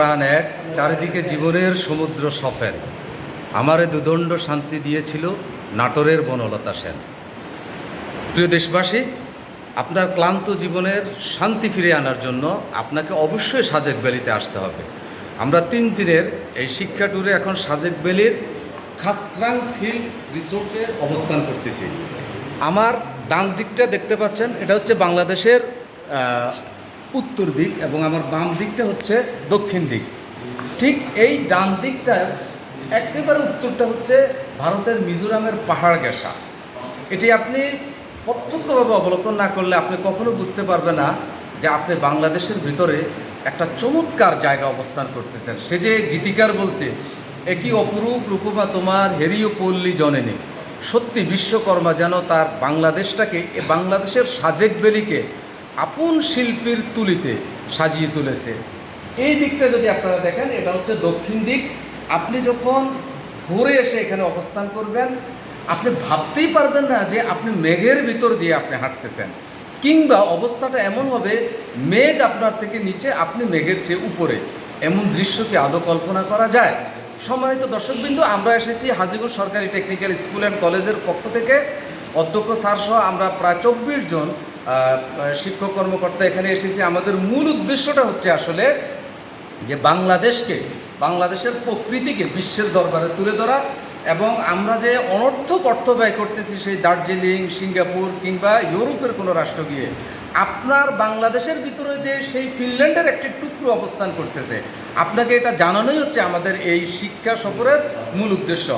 প্রাণ এক, চারিদিকে জীবনের সমুদ্র সফেন। আমারে দুদণ্ড শান্তি দিয়েছিল নাটোরের বনলতা সেন। প্রিয় দেশবাসী, আপনার ক্লান্ত জীবনের শান্তি ফিরে আনার জন্য আপনাকে অবশ্যই সাজেক ভ্যালিতে আসতে হবে। আমরা তিন দিনের এই শিক্ষা ট্যুরে এখন সাজেক ভ্যালির খাসরাং হিল রিসোর্টে অবস্থান করতেছি। আমার ডান দিকটা দেখতে পাচ্ছেন, এটা হচ্ছে বাংলাদেশের উত্তর দিক এবং আমার বাম দিকটা হচ্ছে দক্ষিণ দিক। ঠিক এই ডান দিকটার একেবারে উত্তরটা হচ্ছে ভারতের মিজোরামের পাহাড় গেসা এটি আপনি প্রত্যক্ষভাবে অবলোকন না করলে আপনি কখনো বুঝতে পারবে না যে আপনি বাংলাদেশের ভিতরে একটা চমৎকার জায়গা অবস্থান করতেছেন। সে যে গীতিকার বলছে, একই অপরূপ রূপমা তোমার হেরিও পল্লী জনেনি। সত্যি বিশ্বকর্মা যেন তার বাংলাদেশটাকে বাংলাদেশের সাজেক বেলিকে আপন শিল্পীর তুলিতে সাজিয়ে তুলেছে। এই দিকটা যদি আপনারা দেখেন, এটা হচ্ছে দক্ষিণ দিক। আপনি যখন ভোরে এসে এখানে অবস্থান করবেন, আপনি ভাবতেই পারবেন না যে আপনি মেঘের ভিতর দিয়ে আপনি হাঁটতেছেন, কিংবা অবস্থাটা এমন হবে, মেঘ আপনার থেকে নিচে, আপনি মেঘের চেয়ে উপরে। এমন দৃশ্য কি আদৌ কল্পনা করা যায়? সম্মানিত দর্শকবৃন্দ, আমরা এসেছি হাজিগঞ্জ সরকারি টেকনিক্যাল স্কুল অ্যান্ড কলেজের পক্ষ থেকে। অধ্যক্ষ স্যার সহ আমরা প্রায় চব্বিশ জন শিক্ষক কর্মকর্তা এখানে এসেছি। আমাদের মূল উদ্দেশ্যটা হচ্ছে আসলে যে বাংলাদেশকে, বাংলাদেশের প্রকৃতিকে বিশ্বের দরবারে তুলে ধরা এবং আমরা যে অনর্থক অর্থ ব্যয় করতেছি সেই দার্জিলিং, সিঙ্গাপুর কিংবা ইউরোপের কোনো রাষ্ট্র গিয়ে, আপনার বাংলাদেশের ভিতরে যে সেই ফিনল্যান্ডের একটি টুকরো অবস্থান করতেছে, আপনাকে এটা জানানোই হচ্ছে আমাদের এই শিক্ষা সফরের মূল উদ্দেশ্য।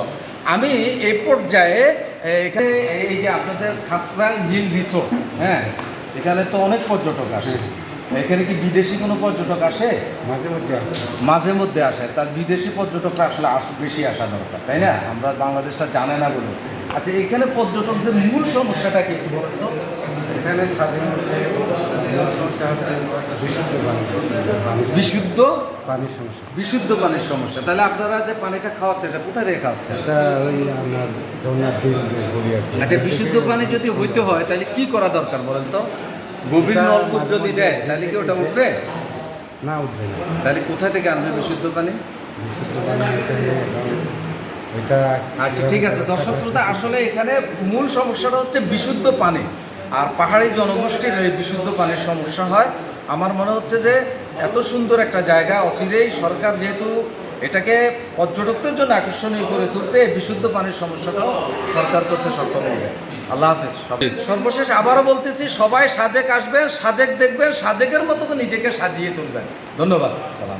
আমি এই পর্যায়ে এখানে এই যে আপনাদের খাসরাং হিল রিসোর্ট হ্যাঁ এখানে তো অনেক পর্যটক আসে। এখানে কি বিদেশি কোনো পর্যটক আসে? মাঝে মধ্যে আসে। মাঝে মধ্যে আসে। তার বিদেশি পর্যটকরা আসলে আস- বেশি আসা দরকার তাই না? আমরা বাংলাদেশটা জানে না বলে। আচ্ছা এখানে পর্যটকদের মূল সমস্যাটা কি বলতো এখানে স্বাধীন মধ্যে মূল সমস্যা হচ্ছে বিশুদ্ধ পানি পানি বিশুদ্ধ পানির সমস্যা। বিশুদ্ধ পানির সমস্যা। তাহলে আপনারা যে পানিটা খাওয়াচ্ছেন এটা কোথায় রেখে খাওয়াচ্ছেন? এটা ওই আপনার যমুনার ঝিল বলি আর কি। আচ্ছা বিশুদ্ধ পানি যদি হইতে হয় তাহলে কি করা দরকার বলেন তো? গভীর নলকূপ যদি দেয় তাহলে কি ওটা উঠবে? না উঠবে না। তাহলে কোথায় থেকে আনবে বিশুদ্ধ পানি? বিশুদ্ধ পানি এখন এটা আচ্ছা ঠিক আছে। দর্শক শ্রোতা আসলে এখানে মূল সমস্যাটা হচ্ছে বিশুদ্ধ পানি। আর পাহাড়ি জনগোষ্ঠীর এই বিশুদ্ধ পানির সমস্যা হয়। আমার মনে হচ্ছে যে এত সুন্দর একটা জায়গা, অচিরেই সরকার যেহেতু এটাকে পর্যটকদের জন্য আকর্ষণীয় করে তুলছে, এই বিশুদ্ধ পানির সমস্যাটাও সরকার করতে সক্ষম হবে। আল্লাহ হাফিজ সর্বশেষ আবারও বলতেছি, সবাই সাজেক আসবেন, সাজেক দেখবেন, সাজেকের মতো নিজেকে সাজিয়ে তুলবেন। ধন্যবাদ। সালাম